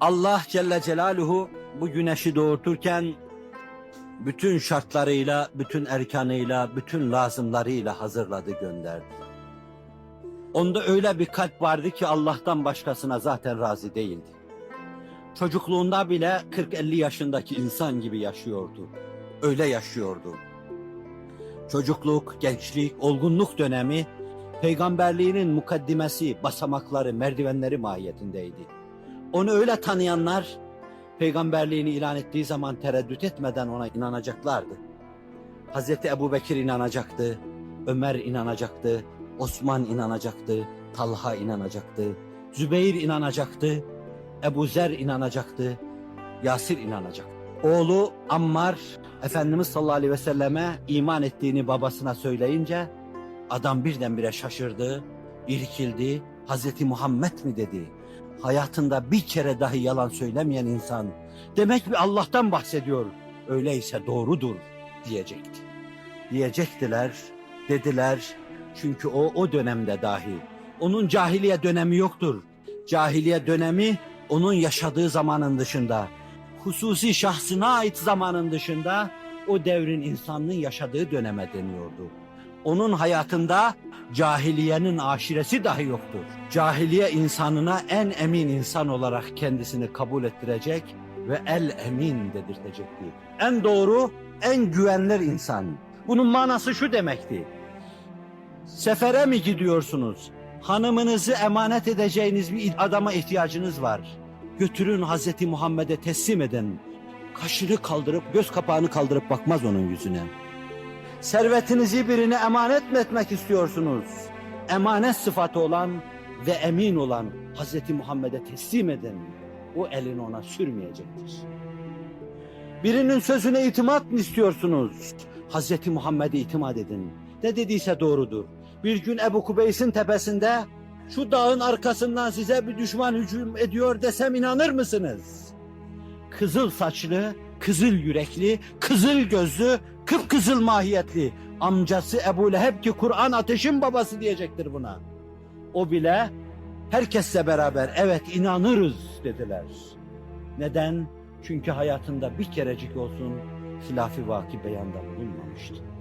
Allah Celle Celaluhu bu güneşi doğurturken bütün şartlarıyla, bütün erkanıyla, bütün lazımlarıyla hazırladı gönderdi. Onda öyle bir kalp vardı ki Allah'tan başkasına zaten razı değildi. Çocukluğunda bile 40-50 yaşındaki insan gibi yaşıyordu. Öyle yaşıyordu. Çocukluk, gençlik, olgunluk dönemi peygamberliğinin mukaddimesi, basamakları, merdivenleri mahiyetindeydi. Onu öyle tanıyanlar peygamberliğini ilan ettiği zaman tereddüt etmeden ona inanacaklardı. Hazreti Ebu Bekir inanacaktı, Ömer inanacaktı, Osman inanacaktı, Talha inanacaktı, Zübeyir inanacaktı, Ebu Zer inanacaktı, Yasir inanacaktı. Oğlu Ammar Efendimiz sallallahu aleyhi ve selleme iman ettiğini babasına söyleyince adam birdenbire şaşırdı, irkildi, Hazreti Muhammed mi dedi. Hayatında bir kere dahi yalan söylemeyen insan demek ki Allah'tan bahsediyor. Öyleyse doğrudur diyecekti. Diyecektiler, dediler. Çünkü o o dönemde dahi. Onun cahiliye dönemi yoktur. Cahiliye dönemi onun yaşadığı zamanın dışında. Hususi şahsına ait zamanın dışında o devrin insanlığın yaşadığı döneme deniyordu. Onun hayatında cahiliyenin aşiresi dahi yoktur. Cahiliye insanına en emin insan olarak kendisini kabul ettirecek ve el emin dedirtecekti. En doğru, en güvenilir insan. Bunun manası şu demekti. Sefere mi gidiyorsunuz? Hanımınızı emanet edeceğiniz bir adama ihtiyacınız var. Götürün Hazreti Muhammed'e teslim edin. Kaşını kaldırıp göz kapağını kaldırıp bakmaz onun yüzüne. Servetinizi birine emanet mi etmek istiyorsunuz? Emanet sıfatı olan ve emin olan Hazreti Muhammed'e teslim edin. O elini ona sürmeyecektir. Birinin sözüne itimat mı istiyorsunuz? Hazreti Muhammed'e itimat edin. Ne dediyse doğrudur. Bir gün Ebu Kubeys'in tepesinde şu dağın arkasından size bir düşman hücum ediyor desem inanır mısınız? Kızıl saçlı, kızıl yürekli, kızıl gözlü, kıpkızıl mahiyetli amcası Ebu Leheb ki Kur'an ateşin babası diyecektir buna. O bile herkesle beraber evet inanırız dediler. Neden? Çünkü hayatında bir kerecik olsun hilafi vaki beyanda bulunmamıştı.